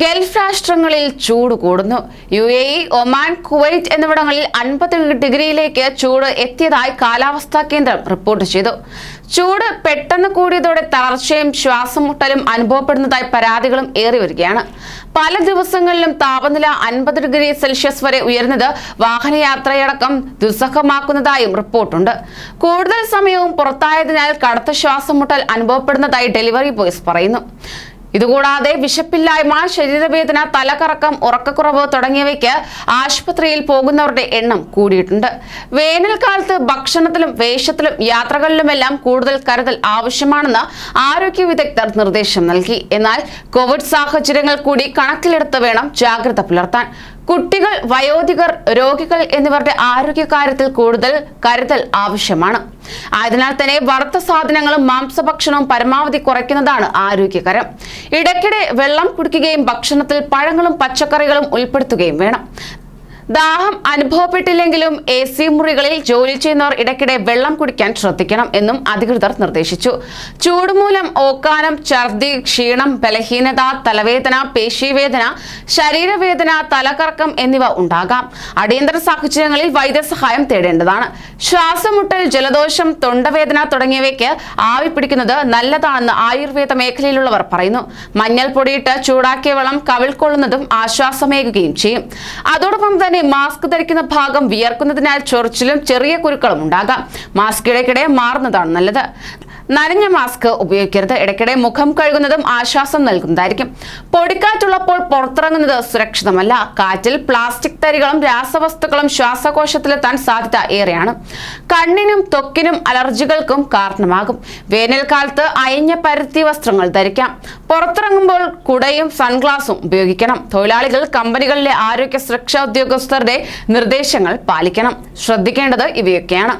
Gulf രാഷ്ട്രങ്ങളിൽ ചൂട് കൂടുന്നു. U A E Oman Kuwait എന്നിവിടങ്ങളിൽ അൻപത് ഡിഗ്രിയിലേക്ക് ചൂട് എത്തിയതായി കാലാവസ്ഥാ കേന്ദ്രം റിപ്പോർട്ട് ചെയ്തു. ചൂട് പെട്ടെന്ന് കൂടിയതോടെ തളർച്ചയും ശ്വാസം അനുഭവപ്പെടുന്നതായി പരാതികളും ഏറി വരികയാണ്. പല ദിവസങ്ങളിലും താപനില അൻപത് ഡിഗ്രി സെൽഷ്യസ് വരെ ഉയർന്നത് വാഹനയാത്രയടക്കം ദുസ്സഹമാക്കുന്നതായും റിപ്പോർട്ടുണ്ട്. കൂടുതൽ സമയവും പുറത്തായതിനാൽ കടുത്ത ശ്വാസം അനുഭവപ്പെടുന്നതായി ഡെലിവറി ബോയ്സ് പറയുന്നു. ഇതുകൂടാതെ വിശപ്പില്ലായ്മ ശരീരവേദന തലകറക്കം ഉറക്കക്കുറവ് തുടങ്ങിയവയ്ക്ക് ആശുപത്രിയിൽ പോകുന്നവരുടെ എണ്ണം കൂടിയിട്ടുണ്ട്. വേനൽക്കാലത്ത് ഭക്ഷണത്തിലും വേഷത്തിലും യാത്രകളിലുമെല്ലാം കൂടുതൽ കരുതൽ ആവശ്യമാണെന്ന് ആരോഗ്യ വിദഗ്ധർ നിർദ്ദേശം നൽകി. എന്നാൽ കോവിഡ് സാഹചര്യങ്ങൾ കൂടി കണക്കിലെടുത്ത് വേണം ജാഗ്രത പുലർത്താൻ. കുട്ടികൾ വയോധികർ രോഗികൾ എന്നിവരുടെ ആരോഗ്യകാര്യത്തിൽ കൂടുതൽ കരുതൽ ആവശ്യമാണ്. ആയതിനാൽ തന്നെ വറുത്ത സാധനങ്ങളും മാംസഭക്ഷണവും പരമാവധി കുറയ്ക്കുന്നതാണ് ആരോഗ്യകരം. ഇടയ്ക്കിടെ വെള്ളം കുടിക്കുകയും ഭക്ഷണത്തിൽ പഴങ്ങളും പച്ചക്കറികളും ഉൾപ്പെടുത്തുകയും വേണം. ദാഹം അനുഭവപ്പെട്ടില്ലെങ്കിലും എ സി മുറികളിൽ ജോലി ചെയ്യുന്നവർ ഇടയ്ക്കിടെ വെള്ളം കുടിക്കാൻ ശ്രദ്ധിക്കണം എന്നും അധികൃതർ നിർദ്ദേശിച്ചു. ചൂടുമൂലം ഓക്കാനം ഛർദി ക്ഷീണം ബലഹീനത തലവേദന പേശീവേദന ശരീരവേദന തലകറക്കം എന്നിവ ഉണ്ടാകാം. അടിയന്തര സാഹചര്യങ്ങളിൽ വൈദ്യസഹായം തേടേണ്ടതാണ്. ശ്വാസമുട്ടൽ ജലദോഷം തൊണ്ടവേദന തുടങ്ങിയവയ്ക്ക് ആവി പിടിക്കുന്നത് നല്ലതാണെന്ന് ആയുർവേദ മേഖലയിലുള്ളവർ പറയുന്നു. മഞ്ഞൾ പൊടിയിട്ട് ചൂടാക്കിയ വെള്ളം കവിൾക്കൊള്ളുന്നതും ആശ്വാസമേകുകയും ചെയ്യും. അതോടൊപ്പം തന്നെ മാസ്ക് ധരിക്കുന്ന ഭാഗം വിയർക്കുന്നതിനാൽ ചൊറിച്ചിലും ചെറിയ കുരുക്കളും ഉണ്ടാകാം. മാസ്ക് ഇടയ്ക്കിടെ മാറുന്നതാണ് നല്ലത്. നനഞ്ഞ മാസ്ക് ഉപയോഗിക്കരുത്. ഇടയ്ക്കിടെ മുഖം കഴുകുന്നതും ആശ്വാസം നൽകുന്നതായിരിക്കും. പൊടിക്കാറ്റുള്ളപ്പോൾ പുറത്തിറങ്ങുന്നത് സുരക്ഷിതമല്ല. കാറ്റിൽ പ്ലാസ്റ്റിക് തരികളും രാസവസ്തുക്കളും ശ്വാസകോശത്തിലെത്താൻ സാധ്യത ഏറെയാണ്. കണ്ണിനും തൊക്കിനും അലർജികൾക്കും കാരണമാകും. വേനൽക്കാലത്ത് അയഞ്ഞ പരുത്തി വസ്ത്രങ്ങൾ ധരിക്കാം. പുറത്തിറങ്ങുമ്പോൾ കുടയും സൺഗ്ലാസും ഉപയോഗിക്കണം. തൊഴിലാളികൾ കമ്പനികളിലെ ആരോഗ്യ സുരക്ഷാ ഉദ്യോഗസ്ഥരുടെ നിർദ്ദേശങ്ങൾ പാലിക്കണം. ശ്രദ്ധിക്കേണ്ടത് ഇവയൊക്കെയാണ്.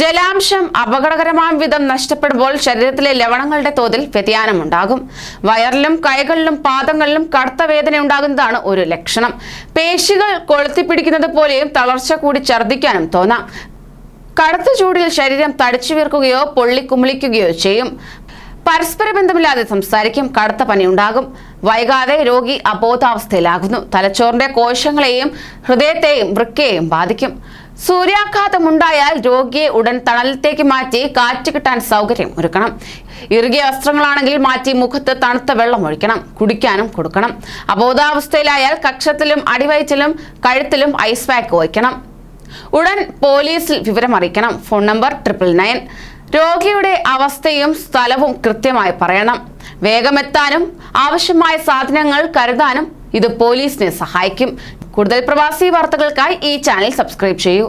ജലാംശം അപകടകരമായ വിധം നഷ്ടപ്പെടുമ്പോൾ ശരീരത്തിലെ ലവണങ്ങളുടെ തോതിൽ വ്യതിയാനം ഉണ്ടാകും വയറിലും കൈകളിലും പാദങ്ങളിലും കടുത്ത വേദന ഉണ്ടാകുന്നതാണ് ഒരു ലക്ഷണം. പേശികൾ കൊളുത്തിപ്പിടിക്കുന്നത് പോലെയും തളർച്ച കൂടി ഛർദ്ദിക്കാനും തോന്നാം. കടുത്ത ചൂടിൽ ശരീരം തടിച്ചു വീർക്കുകയോ പൊള്ളിക്കുമിളിക്കുകയോ ചെയ്യും. പരസ്പര ബന്ധമില്ലാതെ സംസാരിക്കും. കടുത്ത പനി ഉണ്ടാകും വൈകാതെ രോഗി അബോധാവസ്ഥയിലാകുന്നു. തലച്ചോറിന്റെ കോശങ്ങളെയും ഹൃദയത്തെയും വൃക്കയെയും ബാധിക്കും. സൂര്യാഘാതമുണ്ടായാൽ രോഗിയെ ഉടൻ തണലത്തേക്ക് മാറ്റി കാറ്റ് കിട്ടാൻ സൗകര്യം ഒരുക്കണം. ഇറുകിയ വസ്ത്രങ്ങളാണെങ്കിൽ മാറ്റി മുഖത്ത് തണുത്ത വെള്ളം ഒഴിക്കണം. കുടിക്കാനും കൊടുക്കണം. അബോധാവസ്ഥയിലായാൽ കക്ഷത്തിലും അടിവയറ്റിലും കഴുത്തിലും ഐസ് പാക്ക് വയ്ക്കണം. ഉടൻ പോലീസിൽ വിവരം അറിയിക്കണം ഫോൺ നമ്പർ ട്രിപ്പിൾ നയൻ രോഗിയുടെ അവസ്ഥയും സ്ഥലവും കൃത്യമായി പറയണം. വേഗമെത്താനും ആവശ്യമായ സാധനങ്ങൾ കരുതാനും ഇത് പോലീസിനെ സഹായിക്കും. കൂടുതൽ പ്രവാസി വാർത്തകൾക്കായി ഈ ചാനൽ സബ്സ്ക്രൈബ് ചെയ്യൂ.